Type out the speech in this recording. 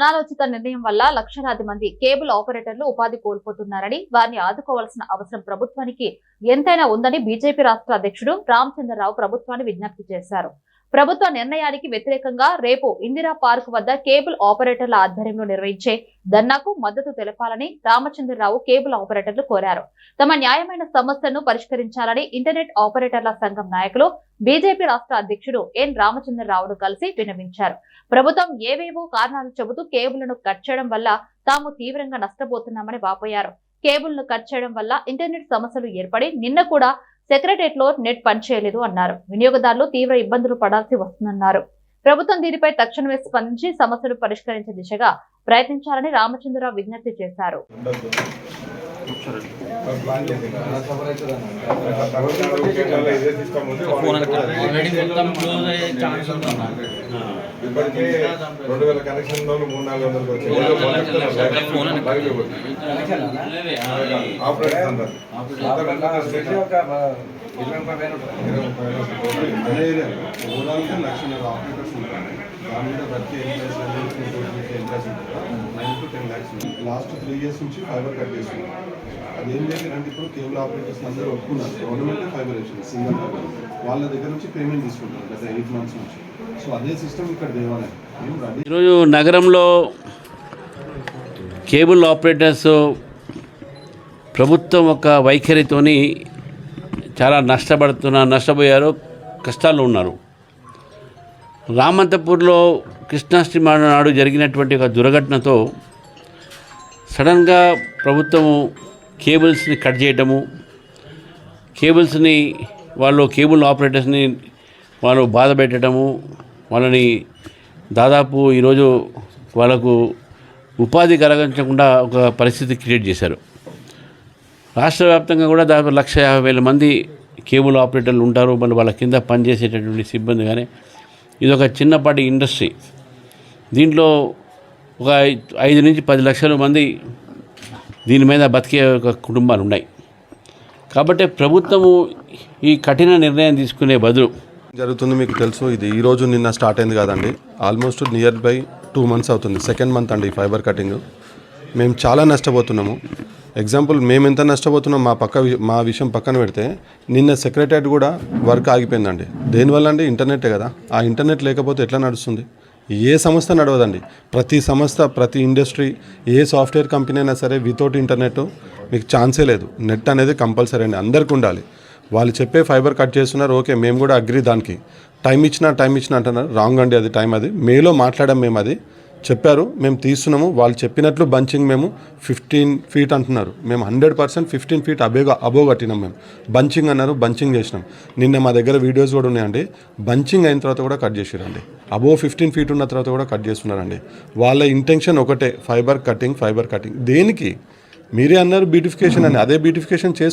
అనాలోచిత నిర్ణయం వల్ల లక్షలాది మంది కేబుల్ ఆపరేటర్లు ఉపాధి కోల్పోతున్నారని వారిని ఆదుకోవాల్సిన అవసరం ప్రభుత్వానికి ఎంతైనా ఉందని బీజేపీ రాష్ట్ర అధ్యక్షుడు రామచంద్రరావు ప్రభుత్వాన్ని విజ్ఞప్తి చేశారు. ప్రభుత్వ నిర్ణయానికి వ్యతిరేకంగా రేపు ఇందిరా పార్క్ వద్ద కేబుల్ ఆపరేటర్ల ఆధ్వర్యంలో నిర్వహించే ధర్నాకు మద్దతు తెలపాలని రామచంద్రరావు కేబుల్ ఆపరేటర్లు కోరారు. తమ న్యాయమైన సమస్యలను పరిష్కరించాలని ఇంటర్నెట్ ఆపరేటర్ల సంఘం నాయకులు బీజేపీ రాష్ట్ర అధ్యక్షుడు ఎన్ రామచంద్రరావును కలిసి విన్నవించారు. ప్రభుత్వం ఏవేవో కారణాలు చెబుతూ కేబుల్ను కట్ చేయడం వల్ల తాము తీవ్రంగా నష్టపోతున్నామని వాపోయారు. కేబుల్ను కట్ చేయడం వల్ల ఇంటర్నెట్ సమస్యలు ఏర్పడి నిన్న కూడా సెక్రటరియట్లో నెట్ పనిచేయలేదు అన్నారు. వినియోగదారులు తీవ్ర ఇబ్బందులు పడాల్సి వస్తుందన్నారు. ప్రభుత్వం దీనిపై తక్షణమే స్పందించి సమస్యలు పరిష్కరించే దిశగా ప్రయత్నించాలని రామచంద్రరావు విజ్ఞప్తి చేశారు. ఇప్పటికే రెండు వేల కనెక్షన్లో మూడు నాలుగు వందలకు ఫోన్ లక్షన్నర ఆపరేటర్స్ దాని మీద ప్రతి employees employees ten lakhs last three years నుంచి ఫైబర్ కట్ చేస్తున్నారు. అదేం లేదంటే ఇప్పుడు కేబుల్ ఆపరేటర్స్ అందరూ ఒప్పుకున్నారు. గవర్నమెంట్ ఫైబర్ వేసింది సింగిల్ ఫైబర్ వాళ్ళ దగ్గర నుంచి పేమెంట్ తీసుకుంటారు గత ఎయిట్ మంత్స్ నుంచి. సో అదే సిస్టమ్ ఇక్కడ దేవాలయం. ఈరోజు నగరంలో కేబుల్ ఆపరేటర్స్ ప్రభుత్వం ఒక వైఖరితోని చాలా నష్టపడుతున్న నష్టపోయారు కష్టాల్లో ఉన్నారు. రామంతపూర్లో కృష్ణాష్టమి నాడు జరిగినటువంటి ఒక దుర్ఘటనతో సడన్గా ప్రభుత్వము కేబుల్స్ని కట్ చేయటము కేబుల్స్ని వాళ్ళు కేబుల్ ఆపరేటర్స్ని వాళ్ళు బాధ పెట్టడము వాళ్ళని దాదాపు ఈరోజు వాళ్ళకు ఉపాధి కలగించకుండా ఒక పరిస్థితి క్రియేట్ చేశారు. రాష్ట్ర వ్యాప్తంగా కూడా దాదాపు లక్ష యాభై వేల మంది కేబుల్ ఆపరేటర్లు ఉంటారు మళ్ళీ వాళ్ళ కింద పనిచేసేటటువంటి సిబ్బంది కానీ ఇది ఒక చిన్నపాటి ఇండస్ట్రీ. దీంట్లో ఒక ఐదు నుంచి పది లక్షల మంది దీని మీద బతికే ఒక కుటుంబాలు ఉన్నాయి. కాబట్టి ప్రభుత్వము ఈ కఠిన నిర్ణయం తీసుకునే బదులు జరుగుతుంది మీకు తెలుసు ఇది ఈ రోజు నిన్న స్టార్ట్ అయింది కాదండి. Almost near by two months అవుతుంది సెకండ్ మంత్ అండి ఫైబర్ కటింగ్. మేము చాలా నష్టపోతున్నాము. ఎగ్జాంపుల్ మేము ఎంత నష్టపోతున్నాం మా పక్క మా విషయం పక్కన పెడితే నిన్న సెక్రటరియట్ కూడా వర్క్ ఆగిపోయిందండి. దేనివల్ల అండి? ఇంటర్నెటే కదా. ఆ ఇంటర్నెట్ లేకపోతే ఎట్లా నడుస్తుంది? ఏ సంస్థ నడవదండి. ప్రతి సంస్థ ప్రతి ఇండస్ట్రీ ఏ సాఫ్ట్వేర్ కంపెనీ అయినా సరే వితౌట్ ఇంటర్నెట్ మీకు ఛాన్సే లేదు. నెట్ అనేది కంపల్సరీ అండి. అందరికీ ఉండాలి. వాళ్ళు చెప్పే ఫైబర్ కట్ చేస్తున్నారు. ఓకే మేము కూడా అగ్రి దానికి. టైం ఇచ్చినా టైం ఇచ్చినా అంటున్నారు. రాంగ్ అండి అది టైం అది. మేలో మాట్లాడాం మేము అది. చెప్పారు మేము తీస్తున్నాము వాళ్ళు చెప్పినట్లు బంచింగ్ మేము ఫిఫ్టీన్ ఫీట్ అంటున్నారు. మేము హండ్రెడ్ పర్సెంట్ ఫిఫ్టీన్ ఫీట్ అబోగా అబో కట్టినాం మేము. బంచింగ్ అన్నారు బంచింగ్ చేసినాం. నిన్న మా దగ్గర వీడియోస్ కూడా ఉన్నాయండి. బంచింగ్ అయిన తర్వాత కూడా కట్ చేసిరండి. అబో ఫిఫ్టీన్ ఫీట్ ఉన్న తర్వాత కూడా కట్ చేస్తున్నారండి. వాళ్ళ ఇంటెన్షన్ ఒకటే ఫైబర్ కటింగ్ ఫైబర్ కటింగ్. దేనికి? మీరే అన్నారు బ్యూటిఫికేషన్ అని. అదే బ్యూటిఫికేషన్ చేస్తున్నారు.